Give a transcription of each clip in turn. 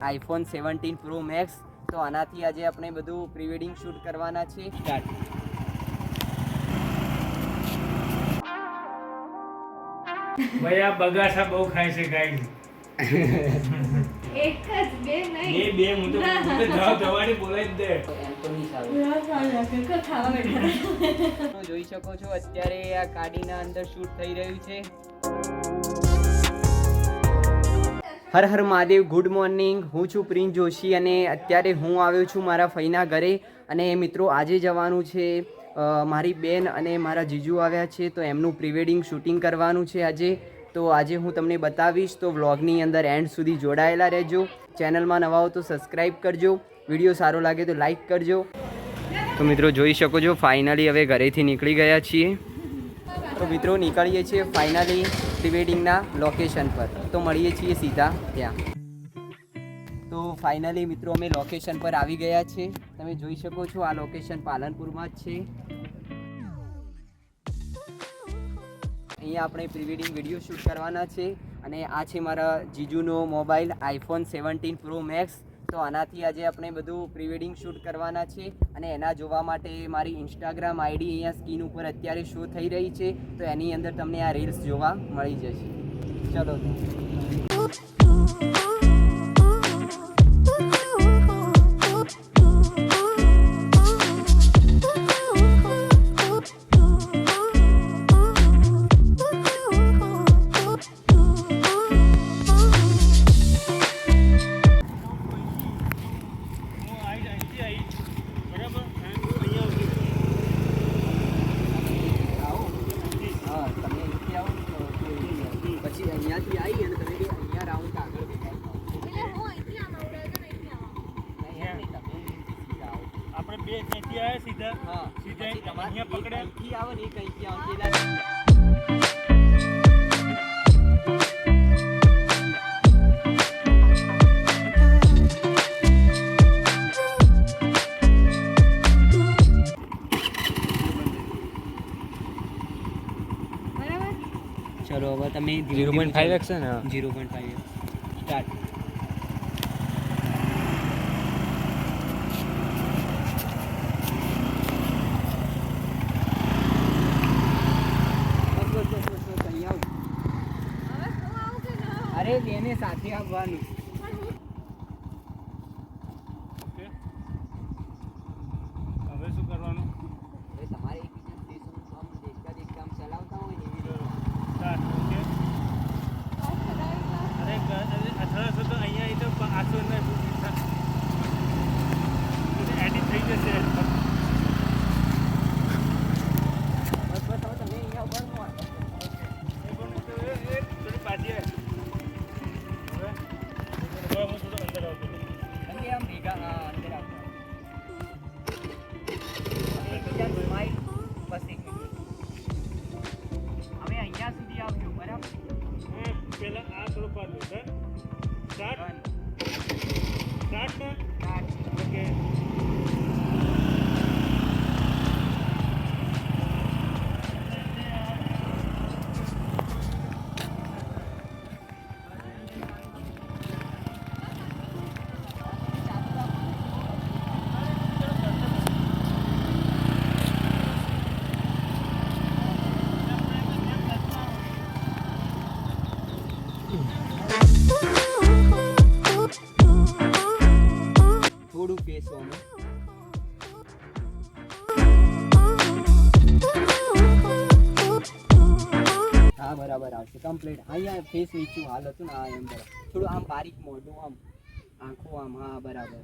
IPhone seventeen pro max તો આનાથી આજે આપણે બધું પ્રીવેડિંગ શૂટ કરવાના છે સ્ટાર્ટ ભાઈ આ બગાસા બહુ ખાય છે ગાઈ એક જ બે નહીં. બે હું તો હું તો જવાબ દવાની બોલાવી જ દે. એમ તો નહીં સારું ખાવા બેઠા. તો જોઈ શકો છો અત્યારે આ કાડીના અંદર શૂટ થઈ રહ્યું છે. હર હર મહાદેવ ગુડ મોર્નિંગ હું છું પ્રિન્સ જોશી અને અત્યારે હું આવ્યો છું મારા ફઈના ઘરે અને મિત્રો આજે જવાનું છે મારી બેન અને મારા જીજુ આવ્યા છે, તો એમનું પ્રિવેડિંગ શૂટિંગ કરવાનું છે આજે. તો આજે હું તમને બતાવીશ, તો વ્લોગની અંદર એન્ડ સુધી જોડાયેલા રહેજો. ચેનલમાં નવા હો તો સબસ્ક્રાઈબ કરજો. વીડિયો સારો લાગે તો લાઈક કરજો. તો મિત્રો જોઈ શકો છો ફાઇનલી હવે ઘરેથી નીકળી ગયા છીએ. તો મિત્રો નીકળીએ છીએ ફાઇનલી પ્રીવેડિંગના લોકેશન પર. તો મળીએ છીએ સીધા ત્યાં. તો ફાઇનલી મિત્રો અમે લોકેશન પર આવી ગયા છે. તમે જોઈ શકો છો આ લોકેશન પાલનપુરમાં જ છે. અહીંયા આપણે પ્રીવેડિંગ વીડિયો શૂટ કરવાના છે. અને આ છે મારા જીજુનો mobile iPhone seventeen pro max તો આનાથી આજે આપણે બધું પ્રીવેડિંગ શૂટ કરવાના છે અને એના જોવા માટે મારી ઇન્સ્ટાગ્રામ આઈડી અહીંયા સ્કીન ઉપર અત્યારે શો થઈ રહી છે, તો એની અંદર તમને આ રીલ્સ જોવા મળી જશે. ચલો તમે ઝીરો પોઈન્ટ ફાઈવ એક્સ છે ને? ઝીરો પોઈન્ટ ફાઈવ સ્ટાર્ટ હવે હું આવું કે ના આવું? અરે બેને સાથે આવવાનું. થોડું પેસો અમે હા બરાબર આવશે. કમ્પ્લીટ અહીંયા ફેસ નીચું હાલ હતું ને હા એમ બરાબર થોડું આમ બારીક મોઢું આમ આંખો આમ હા બરાબર.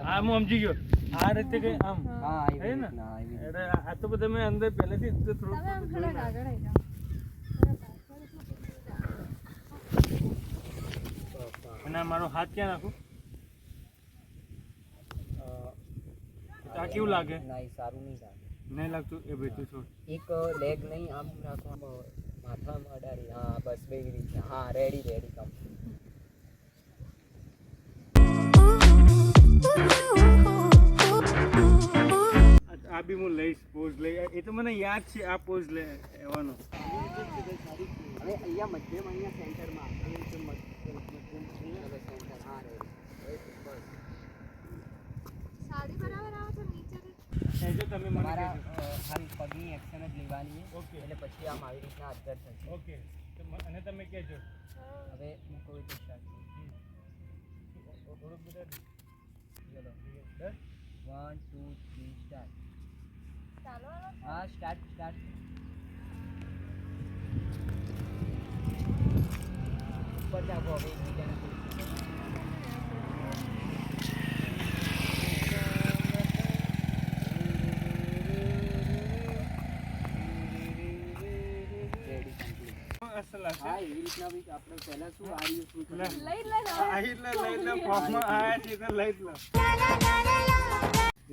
હા હું સમજી ગયો. આ રીતે કઈ આમ. હા એ ને? આ તો બધા મેં અંદર પહેલેથી જ તો થોડુંક તમે આમ જોયું થોડાક ને. આગળ આવી જાઓ. અને મારો હાથ ક્યાં નાખું આ કેવું લાગે? ના સારું નહીં લાગે. નહીં લાગતું? એ ભાઈ તું છોડ. એક લેગ નહીં આમ રાખવામાં માથામાં અડાડી. હા બસ બે રીતે. હા રેડી રેડી કમ આ બી હું લઈશ પોઝ લઈ. એ તો મને યાદ છે આ પોઝ લે એવાનો. હવે અહીંયા મધ્યમ અહીંયા સેન્ટરમાં એ રીતે મધ્યમ હવે સેન્ટર હા રે બસ સાદી બરાબર આવે છે નીચેથી એ જો તમે મને તમારા કહેજો. અ, ખાલી પગની એક્શન જ લેવાની છે ઓકે. એટલે પછી આમ આવી રીતના અદ્ધર થશે ઓકે તો મ- અને તમે કહેજો. હવે મૂકો એ તો સ્ટાર્ટ થોડુંક બધા ચલો. Done one two three start ચાલો હવે. હા સ્ટાર્ટ સ્ટાર્ટ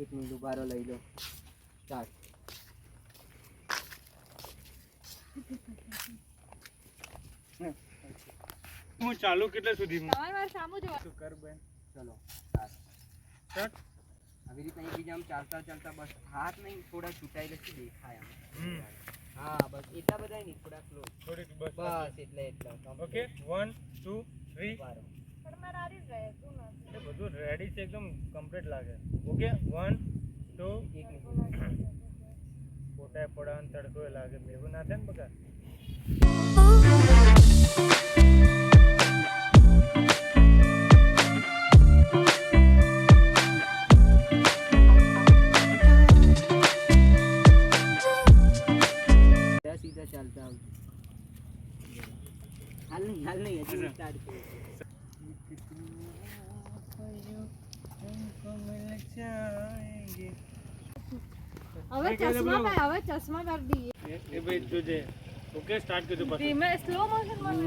એક મિનિટ લઈ લો. સ્ટાર્ટ હું ચાલુ કેટલા સુધી તમારે મારે સામું જોવા શું કર બેન? ચલો સ્ટાર્ટ સ્ટાર્ટ આવી રીતના એકબીજા આમ ચાલતા ચાલતા બસ હાથ નહીં થોડા છૂટાઈ જશે દેખાય આમ. હમ. હા બસ એટલા બધા નહીં થોડા ક્લોઝ થોડીક બસ બસ. એટલે એટલા ઓકે વન ટુ થ્રી ઉભારો પણ મારે આ રીત રહે તું નથી. એ બધું રેડી છે એકદમ કમ્પ્લીટ લાગે. ઓકે વન ટુ એક મિનિટ. ફોટા પડાવવાનો તડકો લાગે ભેગું ના થાય ને બકા? સીધા હવે ચશ્મા પહેર હવે ચશ્મા કરી દઈએ એ- ભાઈ જોજે ઓકે સ્ટાર્ટ કરજો પાછું. ધીમે સ્લો મોશનમાં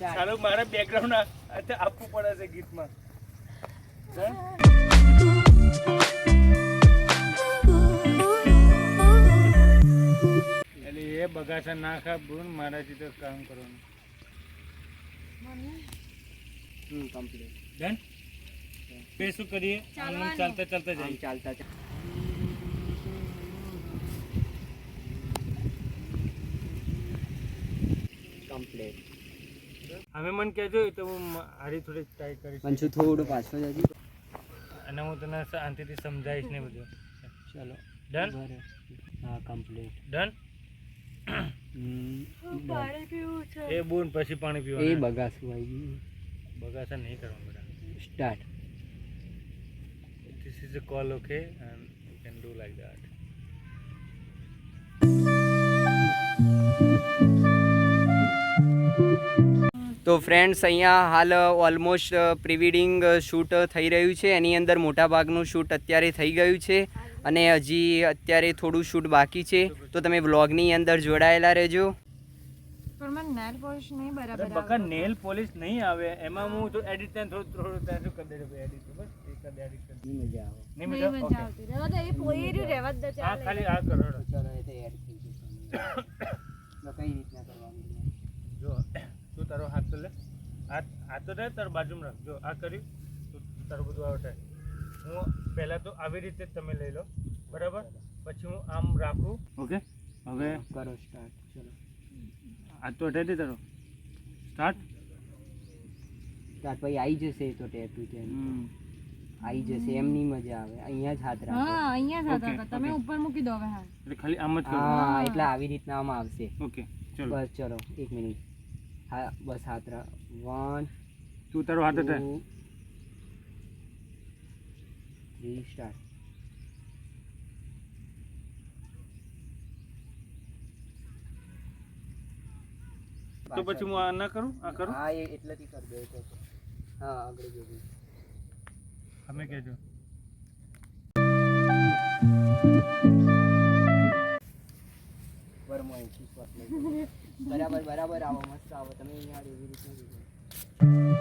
ચાલો મારે બેકગ્રાઉન્ડ આપવું પડે છે. ગીતમાં એટલે એ બગાસા ના ખાવું મારાથી તો કામ કરવાનું કમ્પ્લીટ ડન બે શું કરીએ ચાલતા ચાલતા જઈએ ચાલતા ચાલ- કમ્પ્લીટ હવે મને કહેજો તો હું હારી થોડી ટ્રાય કરીશ પંચું થોડું પાછળ જજો અને હું તને શાંતિથી સમજાવીશ ને બધું. ચલો ડન હા કમ્પ્લીટ ડન પાણી પીવું છે. એ બોન પછી પાણી એ બગાસું આવી ગયું. બગાસા નહીં કરવાનું બધા. Start This is a call, okay, and you can do like that. તો ફ્રેન્ડ્સ અહીંયા હાલ ઓલમોસ્ટ પ્રિવિડિંગ શૂટ થઈ રહ્યું છે. એની અંદર મોટાભાગનું શૂટ અત્યારે થઈ ગયું છે. અને હજી અત્યારે થોડું શૂટ બાકી છે. તો તમે વ્લોગની અંદર જોડાયેલા રહેજો. નેલ પોલિશ નહીં બરાબર નેલ પોલિશ નહીં આવે. એમાં હું તો એડિટ થોડું થોડું કરી દેજો એડિટ બસ એકાદ એડિટ કરી મજા આવે. નહીં નહીં મજા મજા આવતી રહેવા દે એ પોઈ રહેવા જ દે આ ચાલે. ખાલી આ. ચલો એ તો એડ થઈ જશે તો કઈ રીતના કરવાનું જો તું તારો હાથ તો લે. હાથ હાથ તો રહે તારો બાજુમાં રાખ. જો આ કર્યું તો તારું બધું આવટે હું પહેલાં તો આવી રીતે જ તમે લઈ લો. બરાબર? પછી હું આમ રાખું. ઓકે? હવે કરો સ્ટાર્ટ ચલો. આ તો દે તારો. સ્ટાર્ટ સ્ટાર્ટ પછી આવી જશે એ તો ટેટુ છે આવી જશે એમની મજા આવે. અહીંયા જ હાથ હા અહીંયા જ હાથ રાખો. તમે ઉપર મૂકી દો હવે હા એટલે ખાલી આમ જ કરો. હા એટલે આવી રીતના આમ આવશે. ઓકે ચલો. બસ ચલો. એક મિનિટ. હા બસ હાથ રાખ વન તું તારો હાથ હતા થ્રી સ્ટાર્ટ તો પછી હું આ ના કરું? આ કરું? હા એટલેથી કરી દઉં હા આગળ જોજો. અમે કહેજો બરાબર. બરાબર આવો મસ્ત આવો તમે અહીંયા એવી રીતના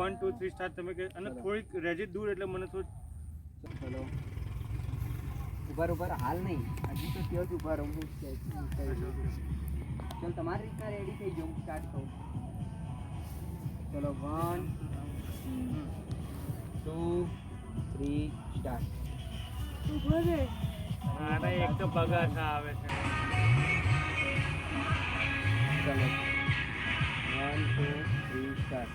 વન ટુ થ્રી સ્ટાર તમે કે અને થોડીક રહેજે દૂર એટલે મને થોડું હેલો ઉભર ઉભર હાલ નહીં. હજી તો ત્યાં જ ઊભા રહું. હું ચાલ તમારી રીતના રેડી થઈ જાઉં. સ્ટાર્ટ કહું ચલો વન ટુ થ્રી સ્ટાર્ટ મારા એક તો બગાસા આવે છે. ચલો. વન ટુ થ્રી સ્ટાર્ટ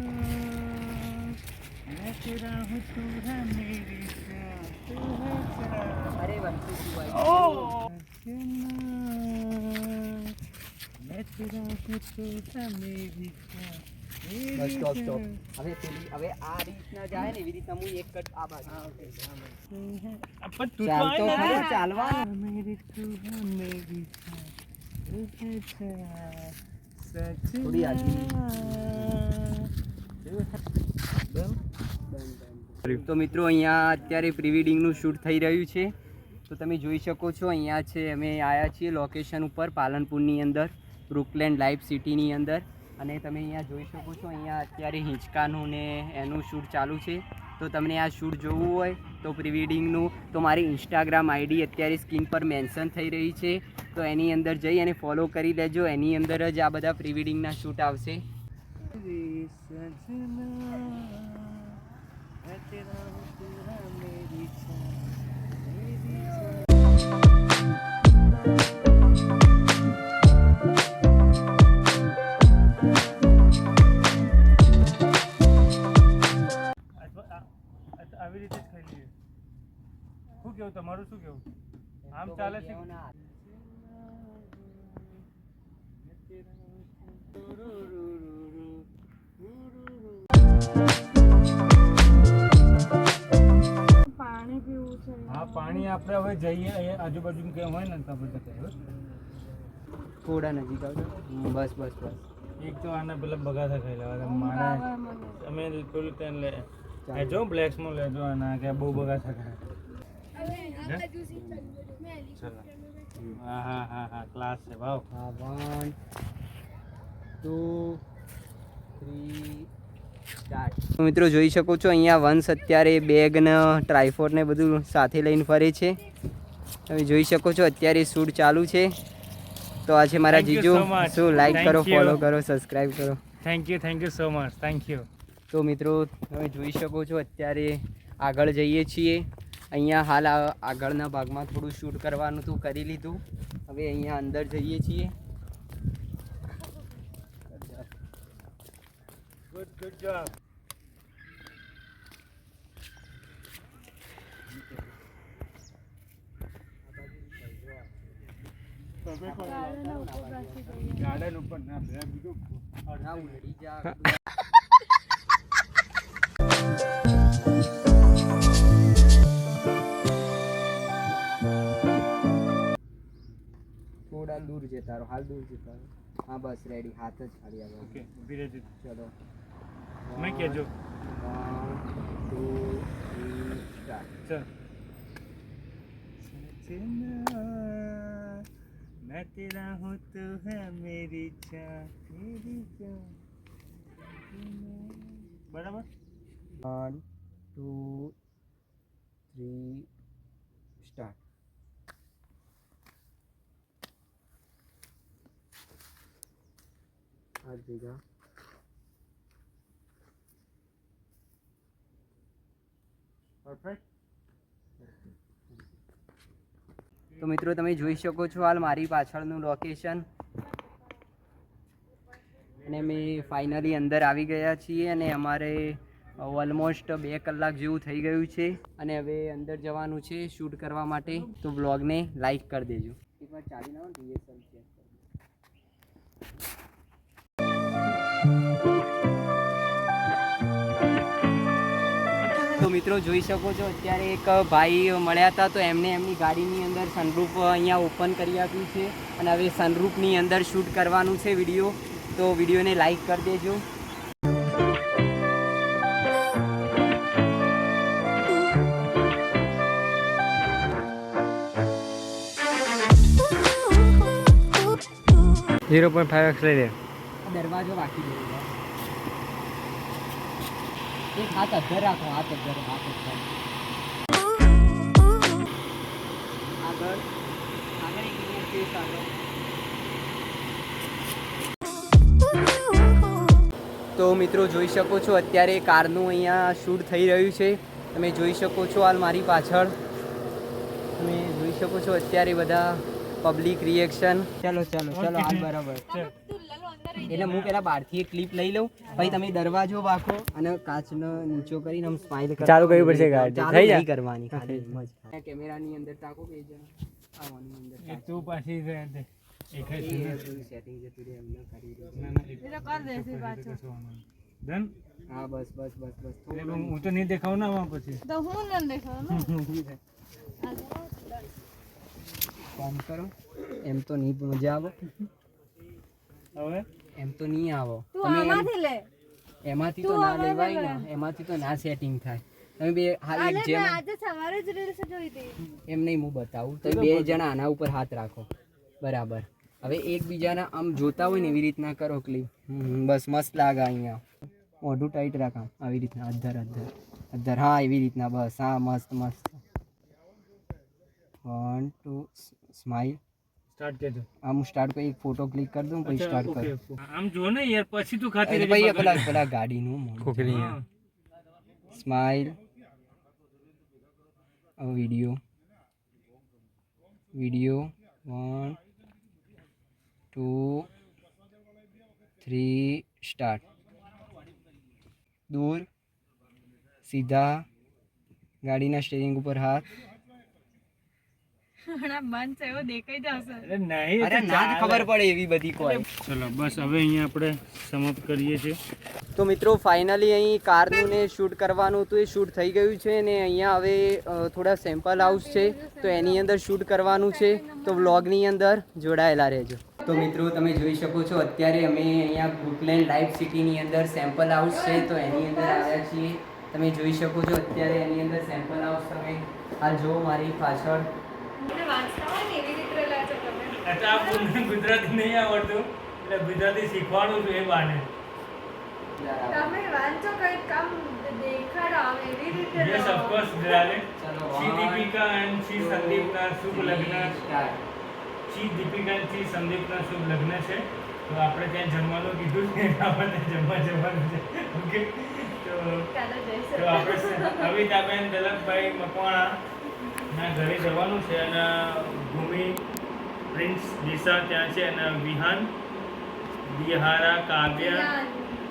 मैं तेरा हूँ तू है मेरी जान तू है जान અરે વંશી શું ભાઈ मैं तेरा हूँ तू है मेरी जान બસ સ્ટોપ સ્ટોપ હવે પેલી હવે આ રીતના જાય ને એવી રીતના હું એક કટ આ બાજુ પણ તું ચાલ તો આય ને. ખરો ચાલવાનું मेरी तू है मेरी जान तू તો મિત્રો, અહીંયા અત્યારે પ્રી વેડિંગનું શૂટ થઈ રહ્યું છે. તો તમે જોઈ શકો છો, અહીંયા છે, અમે આવ્યા છીએ લોકેશન ઉપર, પાલનપુરની અંદર બ્રુકલેન્ડ લાઈફ સિટીની અંદર. અને તમે અહીંયા જોઈ શકો છો, અહીંયા અત્યારે હિંચકાનું ને એનું શૂટ ચાલુ છે. તો તમને આ શૂટ જોવું હોય, તો પ્રિવેડિંગનું તો મારી ઇન્સ્ટાગ્રામ આઈડી અત્યારે સ્ક્રીન પર મેન્શન થઈ રહી છે. તો એની અંદર જઈ અને ફોલો કરી લેજો. એની અંદર જ આ બધા પ્રિવેડિંગના શૂટ આવશે. આવી રીતે જ ખાઈ લઈએ. શું કેવું તમારું શું કેવું? આમ ચાલે છે આપણે હવે જઈએ અહીંયા આજુબાજુ કે હોય ને તો આપણે જતા થોડા નજીક આવજો. બસ બસ બસ. એક તો આને પેલા બગાસા ખાઈ લેવા મારે અમે પેલું તેને લે એ જો બ્લેક્સમાં લેજો આના કે બહુ બગાથા ખાય. ચલો. હા હા હા હા ક્લાસ છે ભાવ હા વન ટુ થ્રી મિત્રો જોઈ શકો છો અહીંયા વંશ અત્યારે બેગ ને ટ્રાયફોડ ને બધું સાથે લઈને ફરે છે. તમે જોઈ શકો છો અત્યારે શૂટ ચાલુ છે. તો આ છે મારા જીજુ. શું લાઈક કરો ફોલો કરો સબસ્ક્રાઈબ કરો. Thank you thank you so much thank you તો મિત્રો તમે જોઈ શકો છો અત્યારે આગળ જઈએ છીએ. અહીંયા હાલ આ- આગળના ભાગમાં થોડું શૂટ કરવાનું હતું કરી લીધું. હવે અહીંયા અંદર જઈએ છીએ. Good good job. ગાર્ડન ઉપર ના બીજું ના ઉલડી જા થોડા દૂર જતા રહો હાલ દૂર જતા રહો હા બસ રેડી હાથ જ ખાલી આવે ઓકે ચલો. મેં કહેજો વન ટુ થ્રી સ્ટાર્ટ चल सजना मैं तेरा हूँ तू है मेरी जान मेरी जान बराबर વન ટુ થ્રી સ્ટાર્ટ હાથ ભેગા તો મિત્રો, તમે જોઈ શકો છો હાલ મારી પાછળનું લોકેશન અને અમે ફાઇનલી અંદર આવી ગયા છીએ અને અમારે ઓલમોસ્ટ બે કલાક જેવું થઈ ગયું છે અને હવે અંદર જવાનું છે શૂટ કરવા માટે. તો બ્લોગને લાઈક કરી દેજો. એકવાર ચાલી ને DSL મિત્રો જોઈ શકો છો અત્યારે એક ભાઈ મળ્યા હતા તો એમને એમની ગાડીની અંદર સનરૂફ અહીંયા ઓપન કરી આપ્યું છે અને હવે સનરૂફની અંદર શૂટ કરવાનું છે વીડિયો તો વિડીયોને લાઈક કરી દેજો. ઝીરો પોઈન્ટ ફાઈવ એક્સ લઈ લે. દરવાજો બાકી એક હાથ અધર રાખો હાથ હાથ આગળ એક મિનિટ સ્પેસ આગળ. તો મિત્રો જોઈ શકો છો, અત્યારે કારનું અહીંયા શૂટ થઈ રહ્યું છે. તમે જોઈ શકો છો હાલ મારી પાછળ. તમે જોઈ શકો છો અત્યારે બધા પબ્લિક રિએક્શન ચાલો ચાલો ચાલો હાલ બરાબર એટલે હું પેલા બહારથી એક ક્લિપ લઈ લઉં. પછી તમે દરવાજો વાખો અને કાચનો નીચો કરીને આમ સ્માઈલ ચાલુ કરવી પડશે ગાડી. થઈ જાય? કરવાની ખાલી કેમેરાની અંદર ટાકો કે આવવાની અંદર તાકો. તું પાછી કરી કર પાછો. ડન હા બસ બસ બસ બસ. હું તો નહીં દેખાવ ના પછી? તો હું ન? દેખાવ આ. કામ કરો. એમ તો નહીં મજા આવો. હવે? એમ તો નહીં આવો. તમે એમાંથી તો ના લેવાય ને. એમાંથી તો ના સેટિંગ થાય. તમે બે હા એક જેમ આજે સવારે જ રીલ્સ જોઈ હતી. એમ નહીં હું બતાવું. તો બે જણા આના ઉપર હાથ રાખો. બરાબર. હવે એકબીજાના આમ જોતા હોય ને એવી રીતના કરો ક્લિપ બસ મસ્ત લાગે અહીંયા. મોઢું ટાઈટ રાખા. આવી રીતના અધર અધર. અધર હા એવી રીતના બસ. હા મસ્ત મસ્ત. વન ટુ સ્માઈલ સ્ટાર્ટ કરજો આમ હું સ્ટાર્ટ કરી એક ફોટો ક્લિક કરી દઉં પછી સ્ટાર્ટ કરું આમ જો ને યાર પછી તું ખાતી એટલે રહેજે પછી પેલા પેલા ગાડીનું મોઢું. હા. Smile video video one two three start દૂર સીધા ગાડીના સ્ટેરિંગ ઉપર હાથ તો મિત્રો ફાઇનલી અહીં કારનું ને શૂટ કરવાનું હતું એ શૂટ થઈ ગયું છે ને અહીંયા હવે થોડા સેમ્પલ હાઉસ છે તો એની અંદર શૂટ કરવાનું છે. તો વ્લોગની અંદર જોડાયેલા રહેજો. તો મિત્રો તમે જોઈ શકો છો અત્યારે અમે અહીંયા બ્રુકલેન્ડ લાઈફ સિટીની અંદર સેમ્પલ હાઉસ છે તો એની અંદર આવ્યા છીએ. તમે જોઈ શકો છો અત્યારે એની અંદર સેમ્પલ હાઉસ તમે આ જો મારી પાછળ એટલે આ ગુજરાતી નહીં આવડતું. એટલે ગુજરાતી શીખવાનું છું એ બાને. તમે વાંચો કઈ કામ દેખાડો એવી રીતે યસ દીપિકા એન્ડ શુભ લગ્ન. શ્રી દીપિકા શ્રી સંદીપના શુભ લગ્ન છે. તો આપણે ત્યાં જમવાનું કીધું છે આપણે જમવા જવાનું છે. ઓકે તો તો આપણે કવિતાબેન દલકભાઈ મકવાણા ઘરે જવાનું છે અને ભૂમિ, પ્રિન્સ દિશા ત્યાં છે અને વિહાન, બિહારા, કાવ્ય,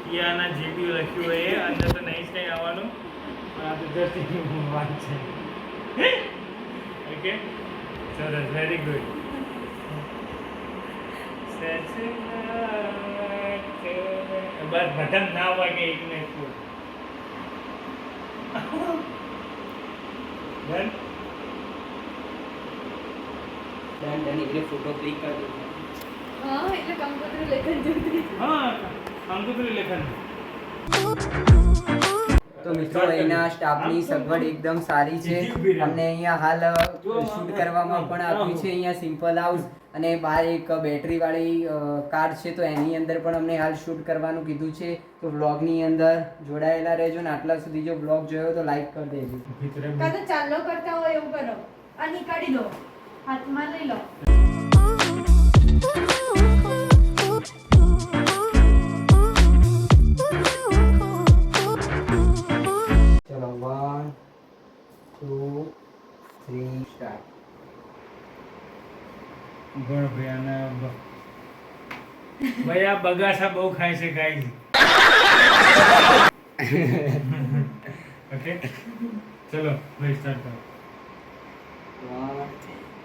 કિયાના જે બી લખ્યું હોય એ, અંદર તો નહીં જ કંઈ આવવાનું. પણ આ તો just વાત છે. ઓકે સરસ વેરી ગુડ બસ બટન ના વાગે એક ને એક ફૂલ Done? Done, done. એટલે ફોટો ક્લિક કરી દો. હા એટલે કંકોત્રી લેખન જોઈતી હા કંકોત્રી લેખન. તો મિત્રો અહીંના સ્ટાફની સગવડ એકદમ સારી છે. અમને અહીંયા હાલ શૂટ કરવામાં પણ આપ્યું છે અહીંયા સિમ્પલ હાઉસ અને બહાર એક બેટરીવાળી કાર છે તો એની અંદર પણ અમને હાલ શૂટ કરવાનું કીધું છે. તો વ્લોગની અંદર જોડાયેલા રહેજો ને આટલા સુધી જો વ્લોગ જોયો તો લાઈક કરી દેજો. ભીતરે કાં તો ચાલો કરતા હોય એવું કરો. અને કાઢી દો. હાથમાં લઈ લો. ભાઈ આ બગાસા બહુ ખાય છે ગાઈઝ ઓકે ચલો ભાઈ સ્ટાર્ટ કરો. વન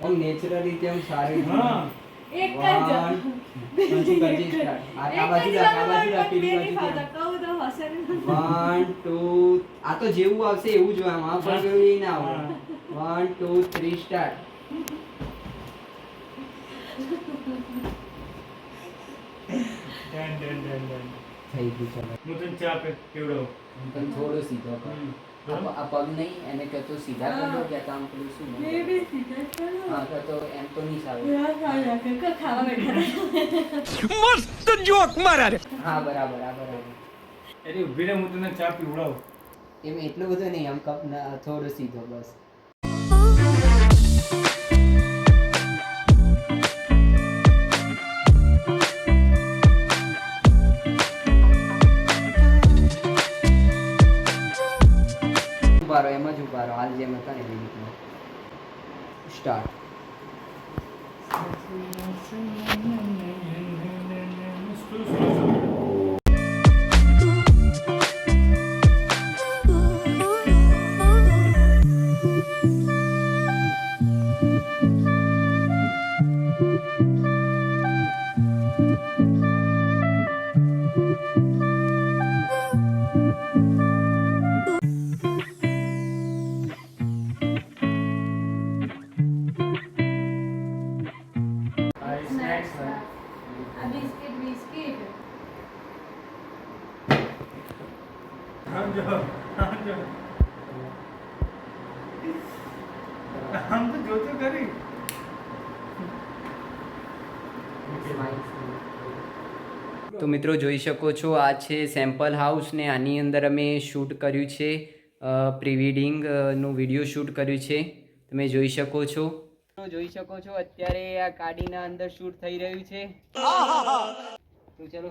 આમ નેચરલ રીતે આમ સારી હા. એક જ. આ બાજુ આ બાજુ રાખ, પેલી બાજુ રાખ. કહું તો હશે ને. One, two, આ તો જેવું આવશે એવું જ આમ આ પર ગયું એ ના આવે one two three start done done done done. થઈ ગયું ચાલો. હું તને ચા પે કેવડો તને થોડો સીધો કર. આ પગ નહીં એને કહેતો સીધા કરી કે આમ પેલું શું બે મને? સીધા કરો. હા એમ તો નહીં સારું. ખાવા હા બરાબર આ બરાબર. અરે ઊભી રહે હું તને ચા પીવડાવું. એમ એટલું બધું નહીં આમ કપ થોડો સીધો બસ. રહો હાલ જેમ હતા ને એવી રીતના. સ્ટાર્ટ આમ તો જોતું કરી. તો મિત્રો જોઈ શકો છો આ છે સેમ્પલ હાઉસ ને આની અંદર અમે શૂટ કર્યું છે પ્રી નું વીડિયો શૂટ કર્યું છે. તમે જોઈ શકો છો. જોઈ શકો છો અત્યારે આ ગાડીના અંદર શૂટ થઈ રહ્યું છે. તો ચલો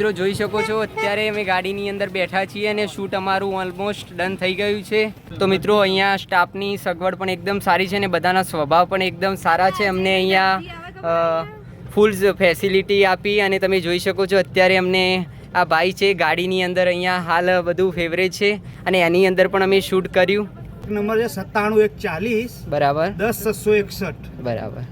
મિત્રો જોઈ શકો છો અત્યારે અમે ગાડીની અંદર બેઠા છીએ અને શૂટ અમારું ઓલમોસ્ટ ડન થઈ ગયું છે. તો મિત્રો અહીંયા સ્ટાફની સગવડ પણ એકદમ સારી છે અને બધાના સ્વભાવ પણ એકદમ સારા છે. અમને અહીંયા ફૂલ ફેસિલિટી આપી અને તમે જોઈ શકો છો અત્યારે અમને આ ભાઈ છે ગાડીની અંદર અહીંયા હાલ બધું ફેવરેટ છે અને એની અંદર પણ અમે શૂટ કર્યું. નંબર છે સત્તાણું એક ચાલીસ બરાબર. દસ છસો એકસઠ. બરાબર.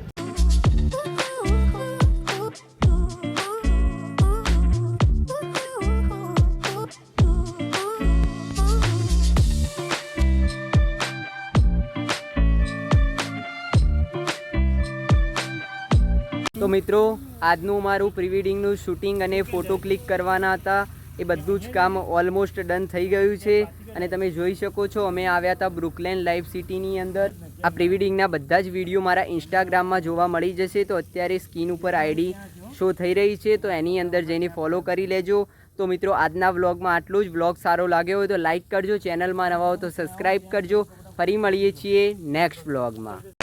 મિત્રો, આજનું મારું પ્રિવેડિંગનું શૂટિંગ અને ફોટો ક્લિક કરવાના હતા. એ બધું જ કામ ઓલમોસ્ટ ડન થઈ ગયું છે. અને તમે જોઈ શકો છો, અમે આવ્યા હતા બ્રુકલેન લાઈવ સિટીની અંદર. આ પ્રિવેડિંગના બધા જ વીડિયો મારા ઇન્સ્ટાગ્રામમાં જોવા મળી જશે. તો અત્યારે સ્કીન ઉપર આઈડી શો થઈ રહી છે. તો એની અંદર જઈને ફોલો કરી લેજો. તો મિત્રો, આજના વ્લોગમાં આટલું જ. વ્લોગ સારો લાગ્યો હોય તો લાઈક કરજો. ચેનલમાં નવા હો તો સબસ્ક્રાઈબ કરજો. ફરી મળીએ છીએ નેક્સ્ટ વ્લોગમાં